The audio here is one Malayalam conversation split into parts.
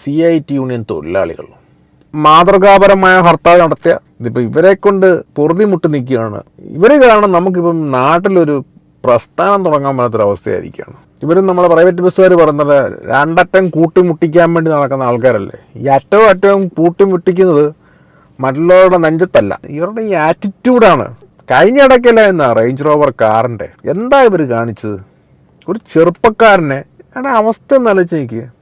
സി ഐ ടി യൂണിയൻ തൊഴിലാളികൾ. മാതൃകാപരമായ ഹർത്താൽ നടത്തിയ ഇതിപ്പോൾ ഇവരെ കൊണ്ട് പൊറുതിമുട്ട് നിൽക്കുകയാണ്. ഇവർ കാരണം നമുക്കിപ്പം നാട്ടിലൊരു പ്രസ്ഥാനം തുടങ്ങാൻ പറ്റാത്തൊരവസ്ഥയായിരിക്കുകയാണ്. ഇവരും നമ്മളെ പ്രൈവറ്റ് ബസ്സുകാർ പറഞ്ഞത് രണ്ടറ്റം കൂട്ടിമുട്ടിക്കാൻ വേണ്ടി നടക്കുന്ന ആൾക്കാരല്ലേ? ഈ അറ്റവും അറ്റവും കൂട്ടിമുട്ടിക്കുന്നത് മറ്റുള്ളവരുടെ നെഞ്ചത്തല്ല. ഇവരുടെ ഈ ആറ്റിറ്റ്യൂഡാണ് കഴിഞ്ഞ ഇടയ്ക്കല്ല എന്നാ റേഞ്ച് റോവർ കാറിന്റെ എന്താ ഇവർ കാണിച്ചത്? ഒരു ചെറുപ്പക്കാരനെ അവസ്ഥ എന്നാലോചിച്ച്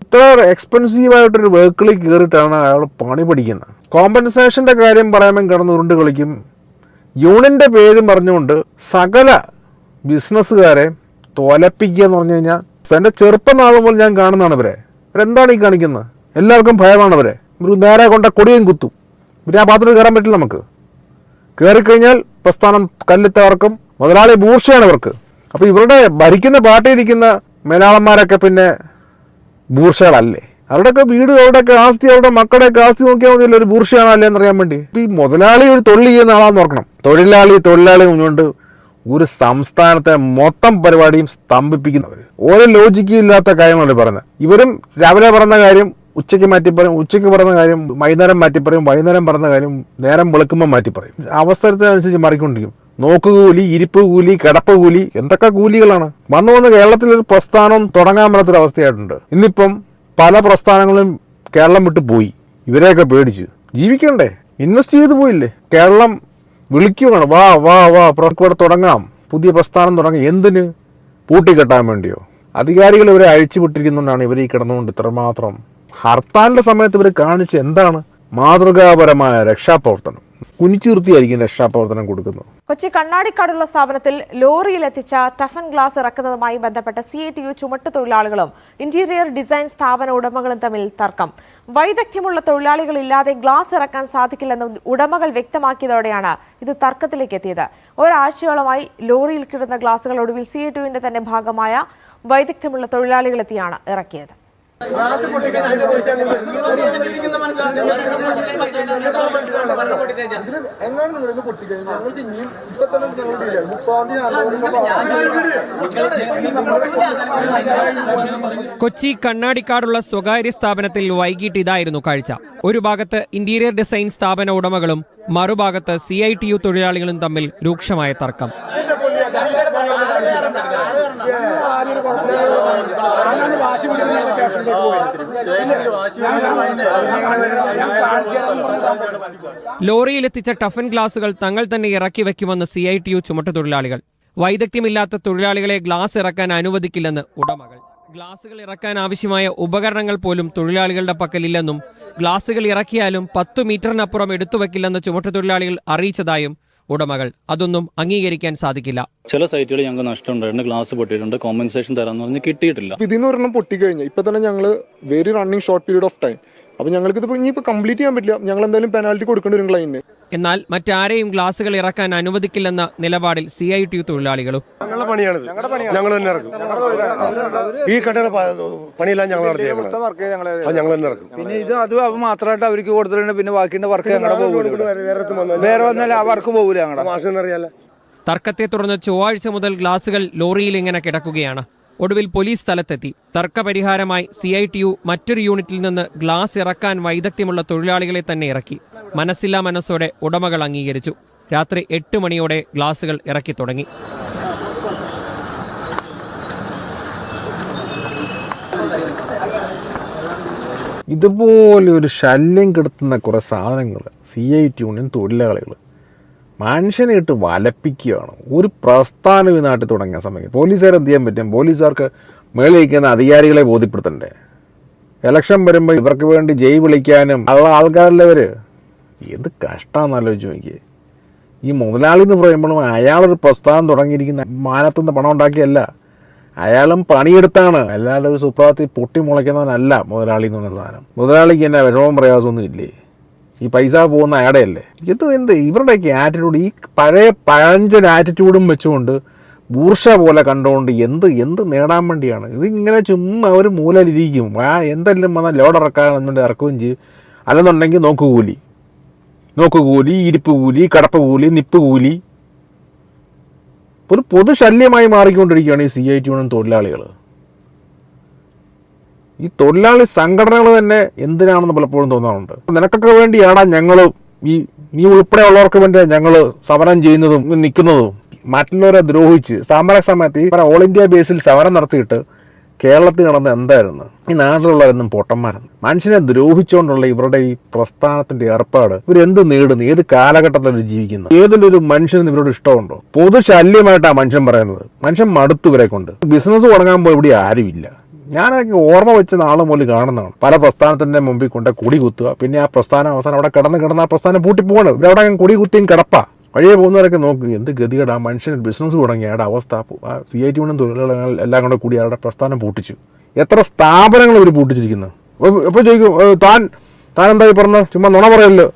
ഇത്ര എക്സ്പെൻസീവ് ആയിട്ടൊരു വെഹിക്കിളിൽ കയറിയിട്ടാണ് അയാൾ പണി പഠിക്കുന്നത്. കോമ്പൻസേഷന്റെ കാര്യം പറയുമ്പോൾ കിടന്ന് ഉരുണ്ട് കളിക്കും. യൂണിന്റെ പേര് പറഞ്ഞുകൊണ്ട് സകല ബിസിനസ്സുകാരെ തോലപ്പിക്കുക എന്ന് പറഞ്ഞു കഴിഞ്ഞാൽ എന്റെ ചെറുപ്പം നാളും ഞാൻ കാണുന്നതാണ് ഇവരെ. ഇവരെന്താണ് ഈ കാണിക്കുന്നത്? എല്ലാവർക്കും ഭയമാണ് ഇവരെ. ഒരു നേരെ കൊണ്ട കൊടിയും കുത്തും. പിന്നെ ആ പാത്രത്തിൽ കയറാൻ പറ്റില്ല നമുക്ക്. കയറിക്കഴിഞ്ഞാൽ പ്രസ്ഥാനം കല്ലിട്ടവർക്കും മുതലാളി ബൂർഷയാണ് ഇവർക്ക്. അപ്പോൾ ഇവരുടെ ഭരിക്കുന്ന പാർട്ടിയിരിക്കുന്ന മേലാളന്മാരൊക്കെ പിന്നെ ബൂർഷകളല്ലേ? അവരുടെയൊക്കെ വീട് അവരുടെയൊക്കെ ആസ്തി അവരുടെ മക്കളുടെയൊക്കെ ആസ്തി നോക്കിയാൽ മതിയല്ലോ ഒരു ബൂർഷയാണോ അല്ലേ എന്നറിയാൻ വേണ്ടി. ഈ മുതലാളി ഒരു തൊഴിൽ ചെയ്യുന്ന ആളാന്ന് ഓർക്കണം. തൊഴിലാളി തൊഴിലാളി മുന്നോട്ട് ഒരു സംസ്ഥാനത്തെ മൊത്തം പരിപാടിയും സ്തംഭിപ്പിക്കുന്നവർ ഓരോ ലോജിക്കും ഇല്ലാത്ത കാര്യമാണ് പറഞ്ഞത് ഇവരും രാവിലെ പറഞ്ഞ കാര്യം ഉച്ചയ്ക്ക് മാറ്റി പറയും ഉച്ചയ്ക്ക് പറഞ്ഞ കാര്യം വൈകുന്നേരം മാറ്റി പറയും വൈകുന്നേരം പറഞ്ഞ കാര്യം നേരം വെളുക്കുമ്പോൾ മാറ്റി പറയും. അവസരത്തിനനുസരിച്ച് മാറിക്കൊണ്ടിരിക്കും. നോക്കുകൂലി ഇരിപ്പ് കൂലി കിടപ്പ് കൂലി എന്തൊക്കെ കൂലികളാണ്? വന്നു വന്ന് കേരളത്തിൽ ഒരു പ്രസ്ഥാനം തുടങ്ങാൻ പറ്റാത്തൊരു അവസ്ഥയായിട്ടുണ്ട് ഇന്നിപ്പം പല പ്രസ്ഥാനങ്ങളും കേരളം വിട്ട് പോയി. ഇവരെയൊക്കെ പേടിച്ചു. ജീവിക്കണ്ടേ? ഇൻവെസ്റ്റ് ചെയ്ത് പോയില്ലേ? കേരളം വിളിക്കുവാണ്. വാ വാ വാ ഇവിടെ തുടങ്ങാം. പുതിയ പ്രസ്ഥാനം തുടങ്ങി. എന്തിന്? പൂട്ടിക്കെട്ടാൻ വേണ്ടിയോ? അധികാരികൾ ഇവരെ അഴിച്ചു വിട്ടിരിക്കുന്നുകൊണ്ടാണ് ഇവർ ഈ കിടന്നുകൊണ്ട് ഇത്രമാത്രം. ഹർത്താലിന്റെ സമയത്ത് ഇവർ കാണിച്ച എന്താണ്? മാതൃകാപരമായ രക്ഷാപ്രവർത്തനം. കുനിച്ചു നിർത്തിയായിരിക്കും രക്ഷാപ്രവർത്തനം കൊടുക്കുന്നത്. കൊച്ചി കണ്ണാടിക്കാടുള്ള സ്ഥാപനത്തിൽ ലോറിയിൽ എത്തിച്ച ടഫൻ ഗ്ലാസ് ഇറക്കുന്നതുമായി ബന്ധപ്പെട്ട സി ഐ ടി യു ചുമട്ട് തൊഴിലാളികളും ഇന്റീരിയർ ഡിസൈൻ സ്ഥാപന ഉടമകളും തമ്മിൽ തർക്കം. വൈദഗ്ധ്യമുള്ള തൊഴിലാളികളില്ലാതെ ഗ്ലാസ് ഇറക്കാൻ സാധിക്കില്ലെന്ന് ഉടമകൾ വ്യക്തമാക്കിയതോടെയാണ് ഇത് തർക്കത്തിലേക്ക് എത്തിയത്. ഒരാഴ്ചയോളമായി ലോറിയിൽ കിടന്ന ഗ്ലാസുകൾ ഒടുവിൽ സി ഐ ടി യുവിന്റെ തന്നെ ഭാഗമായ വൈദഗ്ധ്യമുള്ള തൊഴിലാളികളെത്തിയാണ് ഇറക്കിയത്. കൊച്ചി കണ്ണാടിക്കാടുള്ള സ്വകാര്യ സ്ഥാപനത്തിൽ വൈകിട്ട് ഇതായിരുന്നു കാഴ്ച. ഒരു ഭാഗത്ത് ഇന്റീരിയർ ഡിസൈൻ സ്ഥാപന ഉടമകളും മറുഭാഗത്ത് സി ഐ ടി യു തൊഴിലാളികളും തമ്മിൽ രൂക്ഷമായ തർക്കം. ലോറിയിലെത്തിച്ച ടഫൻ ഗ്ലാസുകൾ തങ്ങൾ തന്നെ ഇറക്കി വെക്കുമെന്ന് സി ഐ ടി യു ചുമട്ടുതൊഴിലാളികൾ. വൈദഗ്ധ്യമില്ലാത്ത തൊഴിലാളികളെ ഗ്ലാസ് ഇറക്കാൻ അനുവദിക്കില്ലെന്ന് ഉടമകൾ. ഗ്ലാസുകൾ ഇറക്കാൻ ആവശ്യമായ ഉപകരണങ്ങൾ പോലും തൊഴിലാളികളുടെ പക്കലില്ലെന്നും ഗ്ലാസുകൾ ഇറക്കിയാലും പത്തു മീറ്ററിനപ്പുറം എടുത്തുവെക്കില്ലെന്ന് ചുമട്ടുതൊഴിലാളികൾ അറിയിച്ചതായും ഉടമകൾ. അതൊന്നും അംഗീകരിക്കാൻ സാധിക്കില്ല. ചില സൈറ്റുകൾ ഞങ്ങൾക്ക് നഷ്ടമുണ്ടായിട്ടുണ്ട് ഗ്ലാസ് പൊട്ടിയിട്ടുണ്ട്. കോമ്പൻസേഷൻ തരാന്ന് പറഞ്ഞ് കിട്ടിയിട്ടില്ല. ഇതിന്ന് ഒരെണ്ണം പൊട്ടിക്കഴിഞ്ഞു. ഇപ്പൊ തന്നെ ഞങ്ങൾ very running short period of time അപ്പൊ ഞങ്ങൾക്ക് ഇത് ഇനി കംപ്ലീറ്റ് ചെയ്യാൻ പറ്റില്ല. ഞങ്ങൾ എന്തായാലും പെനാൽറ്റി കൊടുക്കേണ്ടി വരും ക്ലൈന്റിന് എന്നാൽ മറ്റാരെയും ഗ്ലാസുകൾ ഇറക്കാൻ അനുവദിക്കില്ലെന്ന നിലപാടിൽ സി ഐ ടി യു തൊഴിലാളികളും. ഞങ്ങളുടെ പണിയാണിത്. ഞങ്ങൾ തന്നെ ഇറക്കും. ഈ കടയുടെ പണിയെല്ലാം ഞങ്ങൾ നടത്തിയേക്കണം അത് ഞങ്ങൾ തന്നെ ഇറക്കും. പിന്നെ ഇത് അത് അവ മാത്രമായിട്ട് അവർക്ക് കൊടുത്തിട്ടുണ്ട്. പിന്നെ ബാക്കിയുടെ വർക്ക് ഞങ്ങളുടെ പോകില്ല വേറെ വന്നാൽ ആ വർക്ക് പോകില്ല ഞങ്ങളുടെ തർക്കത്തെ തുടർന്ന് ചൊവ്വാഴ്ച മുതൽ ഗ്ലാസുകൾ ലോറിയിൽ ഇങ്ങനെ കിടക്കുകയാണ്. ഒടുവിൽ പോലീസ് സ്ഥലത്തെത്തി. തർക്കപരിഹാരമായി സി ഐ ടി യു മറ്റൊരു യൂണിറ്റിൽ നിന്ന് ഗ്ലാസ് ഇറക്കാൻ വൈദഗ്ധ്യമുള്ള തൊഴിലാളികളെ തന്നെ ഇറക്കി. മനസ്സില്ലാ മനസ്സോടെ ഉടമകൾ അംഗീകരിച്ചു. രാത്രി എട്ട് മണിയോടെ ഗ്ലാസുകൾ ഇറക്കി തുടങ്ങി. ഇതുപോലെ ഒരു ശല്യം കിടത്തുന്ന കുറേ സാധനങ്ങൾ സി ഐ ടി യൂണിയൻ തൊഴിലാളികൾ മനുഷ്യനെ ഇട്ട് വലപ്പിക്കുകയാണ്. ഒരു പ്രസ്ഥാനം ഈ നാട്ടിൽ തുടങ്ങിയ സമയത്ത്. പോലീസുകാർ എന്ത് ചെയ്യാൻ പറ്റും? പോലീസുകാർക്ക് മേളിൽ ഇരിക്കുന്ന അധികാരികളെ ബോധ്യപ്പെടുത്തണ്ടേ? ഇലക്ഷൻ വരുമ്പോൾ ഇവർക്ക് വേണ്ടി ജയ് വിളിക്കാനും ഉള്ള ആൾക്കാരല്ലവർ എന്ത് കഷ്ടമാണെന്ന് ആലോചിച്ച് നോക്കിയേ. ഈ മുതലാളി എന്ന് പറയുമ്പോഴും അയാളൊരു പ്രസ്ഥാനം തുടങ്ങിയിരിക്കുന്ന മാനത്തുനിന്ന് പണം ഉണ്ടാക്കിയല്ല. അയാളും പണിയെടുത്താണ്. അല്ലാതെ ഒരു സുപ്രാതി പൊട്ടി മുളയ്ക്കുന്നവനല്ല മുതലാളി എന്ന് പറഞ്ഞ സാധനം. മുതലാളിക്ക് എന്നാ വിഷമം പ്രയാസമൊന്നും ഇല്ലേ? ഈ പൈസ പോകുന്ന ആടയല്ലേ ഇത് എന്ത്? ഇവരുടെയൊക്കെ ആറ്റിറ്റ്യൂഡ് ഈ പഴയ പഴഞ്ചൻ ആറ്റിറ്റ്യൂഡും വെച്ചുകൊണ്ട് ബൂർഷ പോലെ കണ്ടുകൊണ്ട് എന്ത് എന്ത് നേടാൻ വേണ്ടിയാണ്? ഇത് ഇങ്ങനെ ചുമ്മാ ഒരു മൂലയിലിരിക്കും. ആ എന്തെല്ലാം വന്നാൽ ലോഡ് ഇറക്കാന്നുണ്ട് ഇറക്കുകയും ചെയ്യും. അല്ലെന്നുണ്ടെങ്കിൽ നോക്കുകൂലി നോക്കുകൂലി ഇരിപ്പ് കൂലി കടപ്പ് കൂലി നിപ്പ് കൂലി. ഒരു പൊതുശല്യമായി മാറിക്കൊണ്ടിരിക്കുകയാണ് ഈ സി ഐ ടി തൊഴിലാളികൾ ഈ തൊഴിലാളി സംഘടനകൾ തന്നെ എന്തിനാണെന്ന് പലപ്പോഴും തോന്നാറുണ്ട്. നിനക്കൊക്കെ വേണ്ടിയാണ് ഞങ്ങൾ ഈ നീ ഉൾപ്പെടെയുള്ളവർക്ക് വേണ്ടി ഞങ്ങൾ സമരം ചെയ്യുന്നതും നിൽക്കുന്നതും. മറ്റുള്ളവരെ ദ്രോഹിച്ച് സമര സമയത്ത് ഈ ഓൾ ഇന്ത്യ ബേസിൽ സമരം നടത്തിയിട്ട് കേരളത്തിൽ നടന്ന എന്തായിരുന്നു? ഈ നാട്ടിലുള്ളവരെന്നും പൊട്ടന്മാരെന്ന് മനുഷ്യനെ ദ്രോഹിച്ചുകൊണ്ടുള്ള ഇവരുടെ ഈ പ്രസ്ഥാനത്തിന്റെ ഏർപ്പാട് ഇവരെന്ത് നേടുന്നു? ഏത് കാലഘട്ടത്തിലാണ് ജീവിക്കുന്നത് ഒരു മനുഷ്യന് ഇവരോട് ഇഷ്ടമുണ്ടോ? പൊതു ശല്യമായിട്ടാണ് മനുഷ്യൻ പറയുന്നത്. മനുഷ്യൻ മടുത്തു ഇവരെ കൊണ്ട്. ബിസിനസ് തുടങ്ങാൻ പോയി ഇവിടെ ആരുമില്ല. ഞാനൊക്കെ ഓർമ്മ വെച്ച് നാളെ മുതൽ കാണുന്നതാണ്. പല പ്രസ്ഥാനത്തിന്റെ മുമ്പിൽ കൊണ്ട് കുടി കുത്തുക. പിന്നെ ആ പ്രസ്ഥാനം അവസാനം അവിടെ കിടന്ന് കിടന്ന് ആ പ്രസ്ഥാനം ഇവരവിടെ അവിടെ കുടി കുത്തിയും കിടപ്പാ. വഴിയെ പോകുന്നവരൊക്കെ നോക്കും എന്ത് ഗതികേട് മനുഷ്യൻ ബിസിനസ് തുടങ്ങി അയാളുടെ അവസ്ഥ. ആ സി ഐ ടി യൂണിയൻ തൊഴിലാളികൾ എല്ലാം കൂടെ കൂടി അയാളുടെ പ്രസ്ഥാനം പൂട്ടിച്ചു. എത്ര സ്ഥാപനങ്ങൾ ഇവർ പൂട്ടിച്ചിരിക്കുന്നു. അപ്പോൾ ചോദിക്കും "ഏ, താൻ താൻ എന്തായി പറഞ്ഞ? ചുമ്മാ നുണ പറയല്ലോ.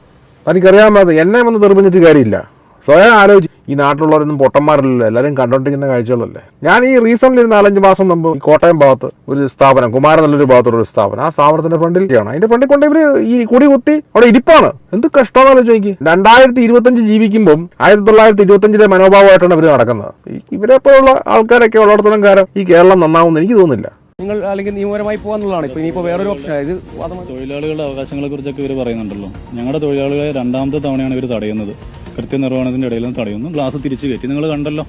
തനിക്കറിയാമോ എന്നെ വന്ന് തെറിപ്പിച്ചിട്ട് കാര്യമില്ല. സ്വയം ആലോചിച്ച് ഈ നാട്ടിലുള്ളവരൊന്നും പൊട്ടന്മാരല്ലല്ലോ. എല്ലാവരും കണ്ടോണ്ടിരിക്കുന്ന കാഴ്ചകളല്ലേ. ഞാൻ ഈ റീസെന്റ് ഒരു നാലഞ്ച് മാസം മുമ്പ് ഈ കോട്ടയം ഭാഗത്ത് ഒരു സ്ഥാപനം കുമാരൻ നല്ലൊരു ഭാഗത്തുള്ള ഒരു സ്ഥാപനം ആ സ്ഥാപനത്തിന്റെ ഫ്രണ്ടിൽ ആണ് അതിന്റെ ഫ്രണ്ടിൽ കൊണ്ട് ഇവർ ഈ കുടി കുത്തി അവിടെ ഇരിപ്പാണ്. എന്ത് കഷ്ടമാണെന്ന് ചോദിക്കും രണ്ടായിരത്തി ഇരുപത്തഞ്ച് ജീവിക്കുമ്പം ആയിരത്തി തൊള്ളായിരത്തി ഇരുപത്തഞ്ചിലെ മനോഭാവമായിട്ടാണ് ഇവർ നടക്കുന്നത്. ഇവരെ പോലുള്ള ആൾക്കാരൊക്കെ ഉള്ളിടത്തോളം കാലം ഈ കേരളം നന്നാവുമെന്ന് എനിക്ക് തോന്നുന്നില്ല. നിങ്ങൾ അല്ലെങ്കിൽ നിയമപരമായി പോകാന്നുള്ളതാണ് ഇപ്പൊ ഇനിയിപ്പോ വേറൊരു ഓപ്ഷൻ ഇത് തൊഴിലാളികളുടെ അവകാശങ്ങളെ കുറിച്ചൊക്കെ ഇവർ പറയുന്നുണ്ടല്ലോ. ഞങ്ങളുടെ തൊഴിലാളികളെ രണ്ടാമത്തെ തവണയാണ് ഇവർ തടയുന്നത്. കൃത്യനിർവഹണത്തിന്റെ നിന്ന് തടയുന്നു. ഗ്ലാസ് തിരിച്ചു കയറ്റി. നിങ്ങൾ കണ്ടല്ലോ.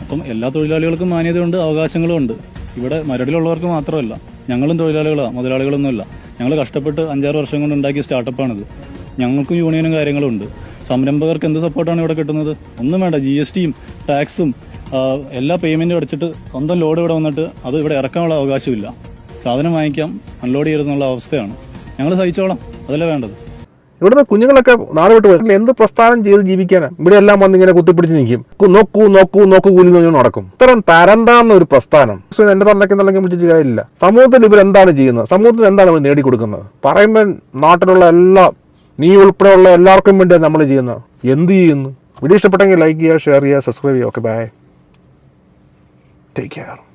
അപ്പം എല്ലാ തൊഴിലാളികൾക്കും മാന്യതയുണ്ട് അവകാശങ്ങളും ഉണ്ട്. ഇവിടെ മരടിലുള്ളവർക്ക് മാത്രമല്ല ഞങ്ങളും തൊഴിലാളികളാണ് മുതലാളികളൊന്നുമല്ല. ഞങ്ങൾ കഷ്ടപ്പെട്ട് അഞ്ചാറ് വർഷം കൊണ്ട് ഉണ്ടാക്കിയ സ്റ്റാർട്ടപ്പാണിത്. ഞങ്ങൾക്കും യൂണിയനും കാര്യങ്ങളും ഉണ്ട്. സംരംഭകർക്ക് എന്ത് സപ്പോർട്ടാണ് ഇവിടെ കിട്ടുന്നത്? ഒന്നും വേണ്ട. ജി എസ് ടിയും ടാക്സും എല്ലാ പേയ്മെന്റും അടിച്ചിട്ട് സ്വന്തം ലോഡ് ഇവിടെ വന്നിട്ട് അത് ഇവിടെ ഇറക്കാനുള്ള അവകാശമില്ല. സാധനം വാങ്ങിക്കാം അൺലോഡ് ചെയ്തെന്നുള്ള അവസ്ഥയാണ്. ഞങ്ങൾ സഹിച്ചോളാം. അതല്ലേ വേണ്ടത്? ഇവിടുന്ന് കുഞ്ഞുങ്ങളൊക്കെ നാട് വിട്ട് പോയി. എന്ത് പ്രസ്ഥാനം ചെയ്ത് ജീവിക്കാനാണ് ഇവിടെ എല്ലാം വന്ന് ഇങ്ങനെ കുത്തിപ്പിടിച്ച് നിൽക്കും. നോക്കൂ നോക്കൂ നോക്കൂ കൂലി കുഞ്ഞു നടക്കും. ഇത്തരം തരംതാന്ന ഒരു പ്രസ്ഥാനം. എന്റെ തന്നൊക്കെ എന്തെങ്കിലും പിടിച്ചിട്ട് കാര്യമില്ല സമൂഹത്തിൽ ഇവരെന്താണ് ചെയ്യുന്നത്? സമൂഹത്തിന് എന്താണ് ഇവർ നേടിക്കൊടുക്കുന്നത്? പറയുമ്പോൾ നാട്ടിലുള്ള എല്ലാ നീ ഉൾപ്പെടെയുള്ള എല്ലാവർക്കും വേണ്ടി നമ്മൾ ചെയ്യുന്നത്. എന്ത് ചെയ്യുന്നു? വീഡിയോ ഇഷ്ടപ്പെട്ടെങ്കിൽ ലൈക്ക് ചെയ്യുക ഷെയർ ചെയ്യുക സബ്സ്ക്രൈബ് ചെയ്യുക. Okay bye take care